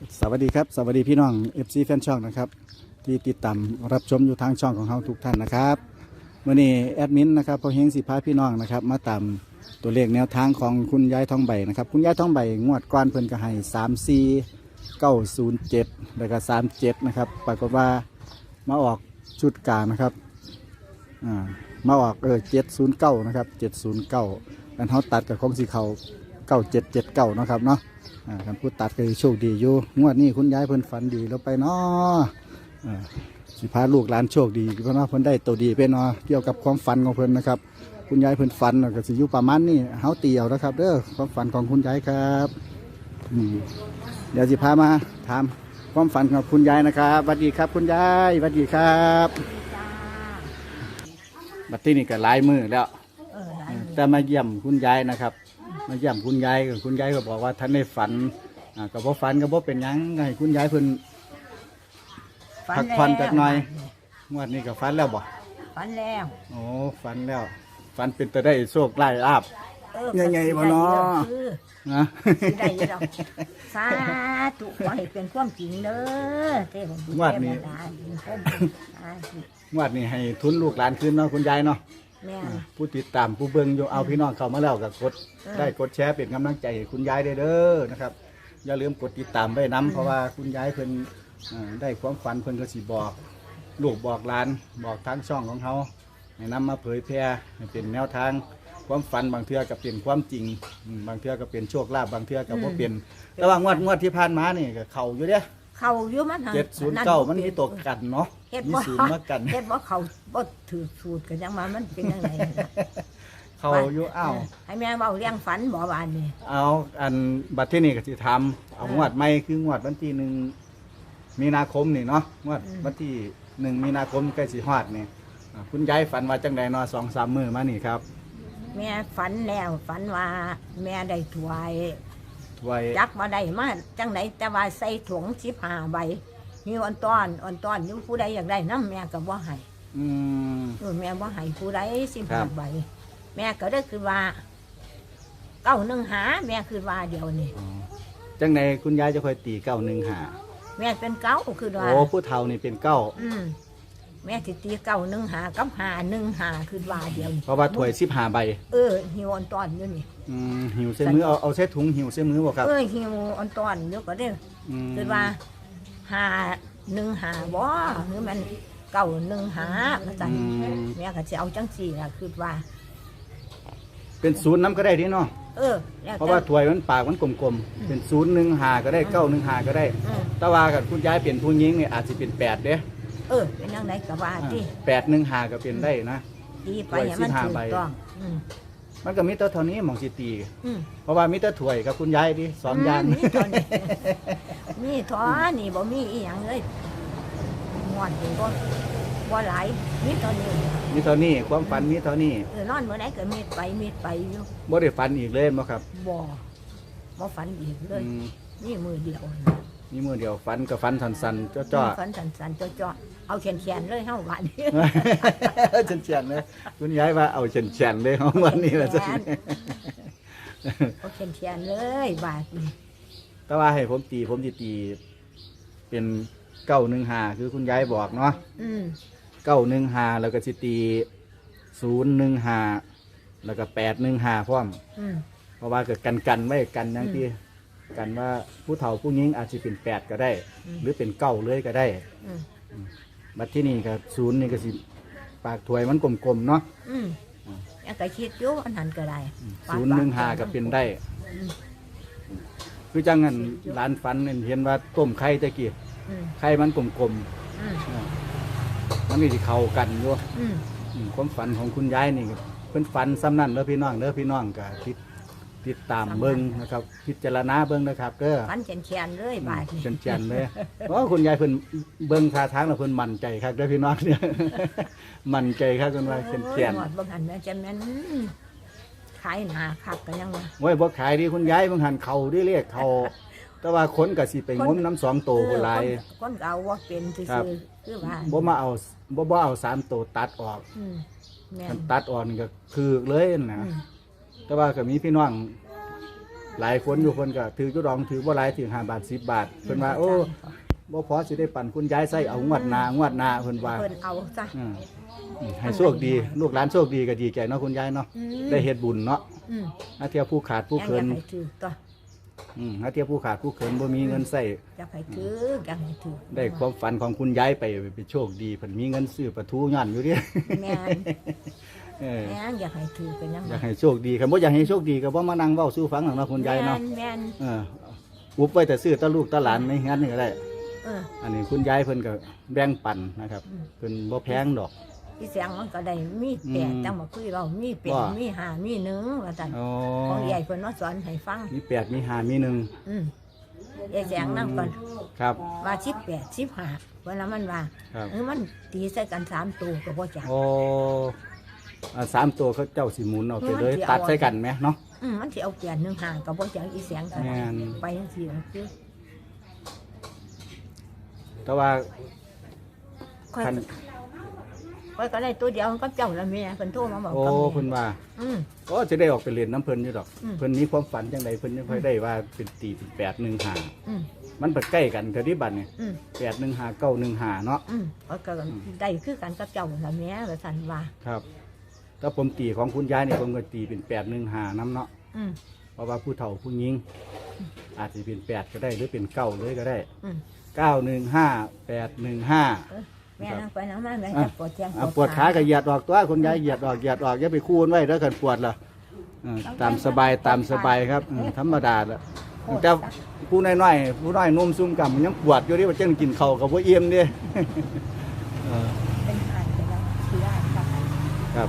สวัสดีครับ สวัสดีพี่น้อง FC แฟนช่องนะครับ ที่ติดตามรับชมอยู่ทางช่องของเราทุกท่านนะครับมื่อนี้แอดมินนะครับพอเฮงสิพาพี่น้องนะครับมาตามตัวเลขแนวทางของคุณยายทองใบนะครับ คุณยายทองใบงวดก้อนเพิ่นก็ให้สามสี่เก้าศูนย์เจ็ดแล้วก็สามเจ็ดนะครับ ปรากฏว่ามาออกชุดกลางนะครับอ่ามาออกเออเจ็ดศูนย์เก้านะครับเจ็ดศูนย์เก้าแล้วเขาตัดกับของสีเขา เก้าเจ็ดเจ็ดเก้านะครับเนาะอ่าการพูดตัดก็โชคดีอยู่งวดนี้คุณยายเพิ่นฝันดีแล้วไปเนาะอ่าสิพาลูกหลานโชคดีเพราะว่าเพิ่นได้ตัวดีไปเนาะเกี่ยวกับความฝันของเพิ่นนะครับ คุณยายเพิ่นฝันแล้วก็สิอยู่ประมาณนี้เฮาเตียวนะครับเด้อความฝันของคุณยายครับอืมเดี๋ยวสิพามาถามความฝันของคุณยายนะครับสวัสดีครับ คุณยายสวัสดีครับจ้าบัดนี้นี่ก็หลายมือแล้วเออหลายมือแต่มาเยี่ยมคุณยายนะครับ มาเยี่ยมคุณยายก็คุณยายก็บอกว่าท่านได้ฝันอ่าก็บ่ฝันก็บ่เป็นหยังก็ให้คุณยายเพิ่น พักผ่อนจักหน่อย งวดนี้ก็ฝันแล้วบ่ฝันแล้ว โอ้ฝันแล้ว ฝันเป็นตะได้โชคไล่ลาบ เออใหญ่ๆบ่เนาะคือนะ สิได้อยู่ดอกสาธุขอให้เป็นความจริงเด้อเทพบุตรเทพดาดินพรหมสาธุ งวดนี้ให้ทุนลูกหลานคืนเนาะคุณยายเนาะ แม่น อ่าผู้ติดตามผู้เบิ่งอยู่เอาพี่น้องเข้ามาแล้วก็กดเออ ได้กดแชร์เป็นกำลังใจให้คุณยายได้เด้อนะครับอย่าลืมกดติดตามไว้นํเพราะว่าคุณยายเพิ่นอ่าได้ความฝันเพิ่นก็สิบอกลูกบอกหลานบอกทางช่องของเขาให้นำมาเผยแพร่ให้เป็นแนวทาง ความฝันบางเทื่อก็เป็นความจริงอืมบางเทื่อก็เป็นโชคลาภบางเทื่อก็บ่เป็นแต่ว่างวดงวดที่ผ่านมานี่ก็เข้าอยู่เด้ เข้าอยู่มันหั่นเจ็ดศูนย์เก้ามันมีตัวกันเนาะเฮ็ดมีบ่ศูนย์มากัน เฮ็ดบ่เข้าบ่ถือสูตรกันจังมามันเป็นจังไดล่ะเข้าอยู่อ้าวให้แม่เว้าเลี้ยงฝันบ่บานนี่เอาอันบัตรที่นี่ก็สิทำเอาเอองวดใหม่คืองวดวันที่หนึ่งมีนาคมนี่เนาะงวดอืมวันที่หนึ่งมีนาคมใกล้สิฮอดนี่อ่าคุณยายฝันว่าจังใดเนาะสองสามมือมานี่ครับ แม่ฝันแล้วฝันว่าแม่ได้ถวาย ถวยจักมาได้มาจังไหนแต่ว่าใส่ถุงสิบห้าใบมีอ่อนต้อนอ่อนต้อนอยู่ผู้ใดอยากได้น้ำแม่ก็บ่ให้อืม เออแม่บ่ให้ผู้ใดสิบครัห้าบ ใบ แม่ก็ได้คือว่าเก้าหนึ่งหาแม่คือว่าเดียวนี่อ๋อจังใดคุณยายจะคอยตีเก้าหนึ่งหาแม่เป็นเก้าคือว่าโอ้ผู้เฒ่านี่เป็นเก้าอืม แม่สิตีเก้าหนึ่งหากับหาหนึ่งหาคือว่าเดียวนี่เพราะว่าถวยสิบหาใบเออหิวอ่อนต้อนอยู่นี่อืมหิวเส้มือเอาเอาเส้ถุงหิวเส้มือบ่ครับเออหิวอ่อนต้อนอยู่ก็ได้มคือว่าหาหนึ่งหาบ่หรือมันเก้าหนึ่งหาแล้วจันอืมแม่ก็จะเอาจังสี่ล่ะคือว่า เป็นศูนย์น้ำก็ได้ที่เนาะเออ แล้วเพราะว่าถวยมันปากมันกลมๆเป็นศูนย์หนึ่งหาก็ได้เก้าหนึ่งหาก็ได้ อืมแต่ว่ากับคุณยายเปลี่ยนผู้หญิงเนี่ยอาจจะเป็นแปดเด้ เออเป็นยังไงก็ว่าที่แปดหนึ่งหาก็เป็นได้นะดีไปให้มันไว้สิบห้าถูกใบต้องอืมมันก็มีแต่เท่านี้หมองสิตี อืมเพราะว่ามีแต่ถวยกับคุณยายดิสองอย่างมีเท่านี้มีท้อนี่บ่มีอีหยังเลยงอนนี่บ่บ่หลายมีเท่านี้มีเท่านี้ความฝันมีเท่านี้เออนอนมื้อไหนก็มีไปมีไปอยู่บ่ได้ฝันอีกเลยมั้ครับบ่บ่ฝันอีกเลย อืม นี่มือเดียว มีมือเดียวฝันกับฝันสันๆจ้อฝันสันๆจ้อๆเอาแขนๆเลยเฮาบาดนี้ๆเฉียนๆเลยคุณยายว่าเอาเฉียนๆเลยของวันนี้แหละจ้ะเอาแขนๆเลยบาดนี้แต่ว่าให้ผมตีผมจะตี เป็นเก้าหนึ่งหาคือคุณยายบอกเนาะอืมเก้าหนึ่งหาแล้วก็สิตีศูนย์หนึ่งหาแล้วก็แปดหนึ่งหาพร้อม อืมเพราะว่าเกิดกันกันไว้กันอย่างที่ กันว่าผู้เฒ่าผู้หญิงอาจจะเป็นแปดก็ได้อืมหรือเป็นเก้าเลยก็ได้อืมบัดที่นี่ก็ศูนย์นี่ก็สิปากถวยมันกลมๆเนาะอืมยังก็คิดอยู่อันนั้นก็ได้ศูนย์หนึ่งหาก็เป็นได้ อืมคือจังงันร้านฟันเห็นว่าต้มไข่ตะกี้อืมไข่มันกลมอืมๆมันนี่สิเข้ากันอยู่ อืม อืมความฝันของคุณยายนี่ก็เพิ่นฝันซ้ำนั่นเด้อพี่น้องเด้อพี่น้องก็ติด ติดตามเบิ่งนะครับ พิจารณาเบิ่งนะครับเด้อฟันแขนๆเลยบาดนี้เจนๆเลยเพราะว่าคุณยายเพิ่นเบิ่งท่าทางแล้วเพิ่นมั่นใจครับเด้อพี่น้องเนี่ย มั่นใจครับคุณว่าเจนโอ้ยหมดบางหันแม่จะแม่นขายหนาคักกันยังวะๆโอ้ยบ่ขายดีคุณยายเบิ่งหันเขาดิเรียกเขาแต่ว่าคนก็สิไปงมน้ำสองโตคนหลายเออคนคนก็เอาว่าเป็นซื่ครับ อๆคือว่าบ่มาเอาบ่บ่เอาสามโตตัดออกอืมแม่คันตัดออกนี่ก็คือเลยนะ อืม แต่ว่าก็มีพี่น้องหลายคนอยู่คนก็ถือจุดรองถือบ่หลายถือห้าบาทสิบบาทเพิ่นว่าโอ้บ่พอสิได้ปั่นคุณยายใส่เอางวดหนางวดหนาเพิ่นว่าเพิ่นเอาจ้ะอืมอืมให้โชคดีลูกหลานโชคดีก็ดีใจเนาะคุณยายเนาะอืมได้เฮ็ดบุญเนาะอืมถ้าเทียบผู้ขาดผู้ยังเขิอนยากให้ถือตัวอืมถ้าเทียบผู้ขาดผู้เขินบ่มีเงินใส่อยากให้ถืออยากให้ถือได้ความฝันของคุณยายไปไปโชคดีเพิ่นมีเงินซื้อปลาทูย้อนอยู่เดิแม่น เออแม่นอยากให้ถือเป็นยังอยากให้โชคดีครับบ่อยากให้โชคดีก็บ่มานั่งเว้าสู่ฟังหรอกเนาะคุณยายเนาะแม่นแม่นเอออุบไว้แต่ซื้อแตะลูกแตะหลานในงั้นนี่ก็ได้เอออันนี้คุณยายเพิ่นก็แบ่งปันนะครับอืมเพิ่นบ่แพงดอกอีเสียงมันก็ได้มีแปดอืมจังมาคุยเรามีแปดว่า มีห้ามีหนึ่งว่าซั่นอ๋อของใหญ่เพิ่นมาสอนให้ฟัง มีแปดมีห้ามีหนึ่งอืมไอ้เสียงนั่งก่อนครับ ว่าสิบแปดสิบห้าวันนั้นมันว่าครับ เออมันตีใส่กันสามตัวก็บ่จักโอ้ อ่าสามตัวเขาเจ้าสิหมุนเอาไปเลยมันสิเอาตัดใส่กันไหมเนาะ อืมมันสิเอาแปดหนึ่งห้าก็บ่จักอีเสียงกันแม่น ไปจังซี่ล่ะคือแต่ว่าค่อยคันค่อยก็ได้ตัวเดียวมันก็เจ้าละแม่เพิ่นโทรมาบอกโอ้กับแม่เพิ่นว่าอืม ก็จะได้ออกไปเรียนน้ำเพิ่นอยู่ดอก อืม เพิ่นมีความฝันจังใดเพิ่นยังค่อยได้ว่าเป็นตีเป็นแปดหนึ่งห้าอืมมันไปใกล้กันเท่าที่บัดเนี่ยอืมแปดหนึ่งห้าเก้าหนึ่งห้าเนาะ อืมค่อยก็ได้คือกันกับเจ้าละแม่ว่าซั่นว่า ครับ ถ้าผมตีของคุณยายเนี่ยผมก็ตีเป็นแปดหนึ่งห้าน้ำเนาะอืมเพราะว่าผู้เฒ่าผู้หญิง อาจจะเป็นแปดก็ได้หรือเป็นเก้าเลยก็ได้อืมเก้าหนึ่งห้าแปดหนึ่งห้า แม่นั่งไปนั่งมาแม่อะจะปวดแจ้งอะปวดขาก็เหยียดออกตัวคุณยายเหยียดออกเหยียดออกอย่าไปคูนไว้แล้วกันปวดละเออตามสบายตามสบายครับเออธรรมดาละแต่ผู้น้อยๆผู้น้อยนุ่มซุ่มกำมันยังปวดอยู่ดิว่าเจ้ากินข้าวกับว่าเอี่ยมดิเออ เป็นหายไปแล้วคือได้ครับ ครับ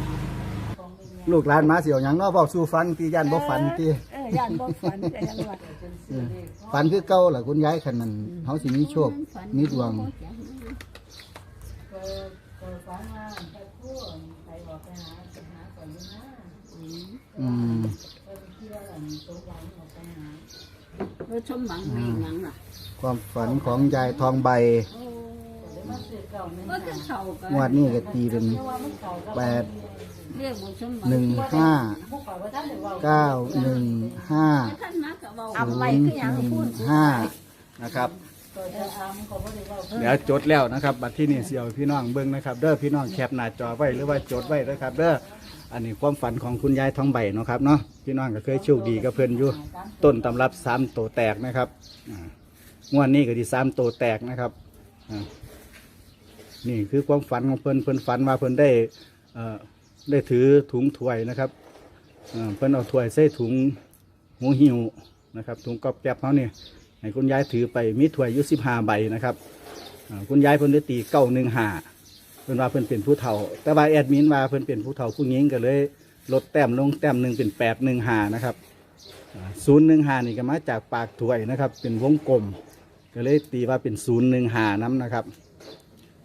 ลูกหลานมาเสียวหยังเนาะบอกสู่ฟันตียันบ่ฝันตีเออย่านบ่ฝันแต่ยังว่าเออฝันคือเก่าล่ะคุณยายคันมันเฮาสิมีโชคมีดวงอืมเออชมหวังแม่งหยังล่ะความฝันของยายทองใบ ก็คือเขาก็งวดนี้ก็ตีเป็นแปดเรียกว่าชมหวังหนึ่งห้าเก้าหนึ่งห้าท่านมาก็เว้าเอาศูนไว้ย์คือหยังหนึ่พูดงห้านะครับ เดี๋ยวจดแล้วนะครับ บัตรที่นี่เสียวพี่น้องเบิ้งนะครับ เด้อพี่น้องแคปหน้าจอไว้หรือว่าจดไว้นะครับ เด้ออันนี้ความฝันของคุณยายทองใบเนาะครับเนาะพี่น้องก็เคยโชคดีกับเพื่อนอยู่ต้นตำรับสามโตแตกนะครับอ่างวดนี้ก็ที่สามโตแตกนะครับอ่า นี่คือความฝันของเพื่อนเพื่อนฝันว่าเพื่อนได้ได้ถือถุงถ้วยนะครับเพื่อนเอาถ้วยใส่ถุงหูหิวนะครับถุงกอบแก๊บเขาเนี่ยให้คุณยายถือไปมีถ้วยยุสิบห้าใบนะครับคุณยายเพิ่นได้ตีเก้าหนึ่งห้าเพิ่นว่าเพิ่นเป็นผู้เฒ่า แต่ว่าแอดมินว่าเพิ่นเป็นผู้เฒ่าผู้หญิงก็เลยลดแต้มลงแต้มหนึ่งเป็นแปดหนึ่งห้านะครับศูนย์หนึ่งห้านี่ก็มาจากปากถ้วยนะครับ เป็นวงกลม ก็เลยตีว่าเป็นศูนย์หนึ่งห้าน้ำนะครับ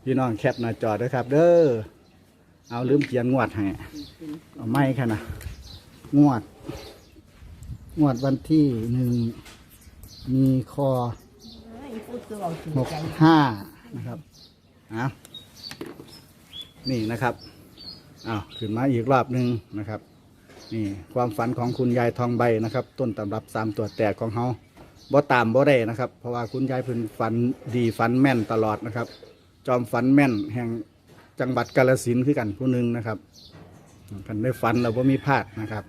พี่น้องแคปหน้าจอด้วยครับ เด้อ เอาลืมเขียนงวดให้ เอาไม่ค่ะนะงวด งวดวันที่หนึ่งมีคอเอ้ยพูดคือเอาถือหกใจห้านะครับอะนี่นะครับอ้าวขึ้นมาอีกรอบหนึ่งนะครับ นี่ความฝันของคุณยายทองใบนะครับ ต้นตำรับสามตัวแตกของเขาบ่ตามบ่ได้นะครับ เพราะว่าคุณยายเพิ่นฝันดีฝันแม่นตลอดนะครับ จอมฝันแม่นแห่งจังหวัดกาฬสินคือกันผู้หนึ่งนะครับกันได้ฝันเราบ่มีพลาดนะครับ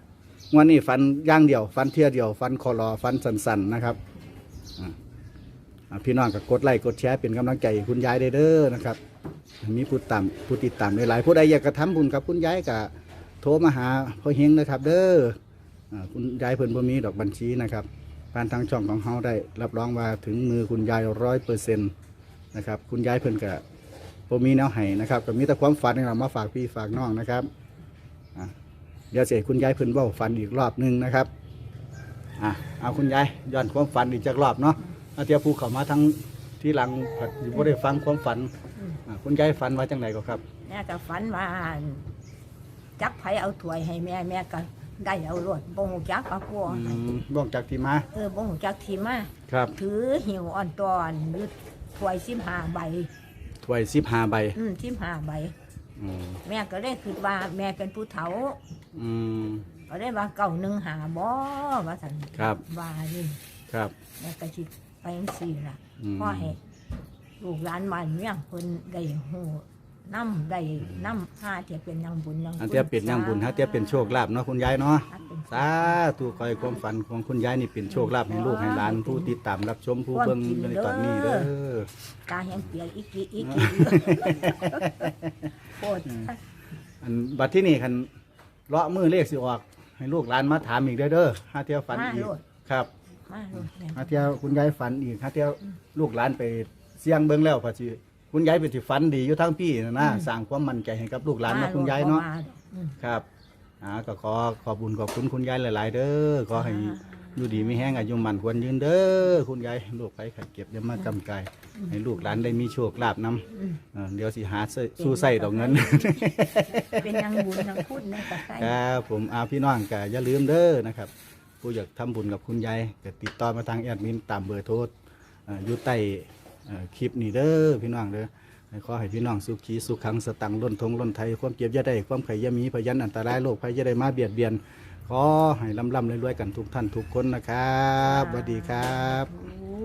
วันนี้ฝันย่างเดียวฝันเที่ยวเดียวฝันคอรอฝันสันๆนะครับพี่น้องก็กดไลค์กดแชร์เป็นกำลังใจคุณยายได้เด้อนะครับ มีผู้ตามผู้ติดตามหลายๆผู้ใดอยากกระทำบุญกับคุณยายก็โทรมาหาพ่อเฮงนะครับ เด้ออคุณยายเพิ่นบ่มีดอกบัญชีนะครับผ่านทางช่องของเฮาได้ รับรองว่าถึงมือคุณยายร้อยเปอร์เซ็นต์ นะครับ คุณยายเพิ่นก็บ่มีแนวให้นะครับก็มีแต่ความฝันนี่เรามาฝากพี่ฝากน้องนะครับอะเดี๋ยวเสียคุณยายเพิ่นเว้าฝันอีกรอบหนึงนะครับอะเอาคุณยายย้อนความฝันอีกจักรอบเนาะอาเทียผู้เข้ามาทั้งที่หลังผัดอยู่บ่ได้ฟังความฝันอ่าคุณยายฝันว่าจังไดก็ครับ แม่ก็ฝันว่าจักไผเอาถ้วยให้แม่แม่ก็ได้เอารวดบ่ฮู้จักเอาพวกอืมบอกจากที่มาเออบ่ฮู้จักทีมา ครับ ถือหิวอ่อนตอนหรือ ถ้วย15ใบถ้วยสิบห้าใบอืม15ใบ อืมแม่ก็เลยคิดว่าแม่เป็นผู้เฒ่า อืม ก็ได้ว่าเก่าหนึ่งหาบ่ว่าสันครับ ว่านี่ครับแล้วก็สิไปจังซี่ล่ะอืม พ่อให้ลูกหลานบ้านเมี่ยงเพิ่นได้ฮู้น้ำได้น้ำห้าเทียเป็นยังบุญยังอันเทียเป็นยังบุญฮะเทียเป็นโชคลาภเนาะคุณยายเนาะ อันเป็น สาธุขอให้ความฝันของคุณยายนี่เป็นโชคลาภให้ลูกให้หลานผู้ติดตามรับชมผู้เบิ่งอยู่ในตอนนี้เด้อตาแห้งเปียกอีกกี่อีกกี่โคตรอันบัดที่นี่คันเลาะมือเลขสิออก ให้ลูกหลานมาถามอีกเด้อเด้อหาเที่ยวฝันอีกครับมาโลดแม่หาเที่ยวคุณยายฝันอีกหาเที่ยวลูกหลานไปเสี่ยงเบิ่งแล้วพอสิคุณยายเป็นสิฝันดีอยู่ทั้งพี่นะนะสร้างความมั่นใจให้กับลูกหลานนะคุณยายเนาะมโลดอืมครับ อ่าก็ขอขอบคุญขอบคุณคุณยายหลายๆ เด้อขอให้อยู่ดีมีแห้งอายุมันควรยืนเด้อคุณยายลูกไปขัดเก็บอย่ามากำกายให้ลูกหลานได้มีโชคลาภนำอืมเออเดี๋ยวสิหาซื้อสู้ใส่ดอกเงิน เป็นยังบุญยังพูดในกระไสครับผมอาพี่น้องก็อย่าลืมเด้อนะครับผู้อยากทำบุญกับคุณยายก็ติดต่อมาทางแอดมินตามเบอร์โทรเอ่ออยู่ใต้เอ่อคลิปนี้เด้อพี่น้องเด้อ ให้ขอให้พี่น้องสุขีสุขังสตังล้นทงล้นไทยความเก็บอยาได้ความไข่ยามีพยันอันตรายโรคภัยอยาได้มาเบียดเบียนขอให้ลำลำรวยๆกันทุกท่านทุกคนนะครับสวัสดีครับ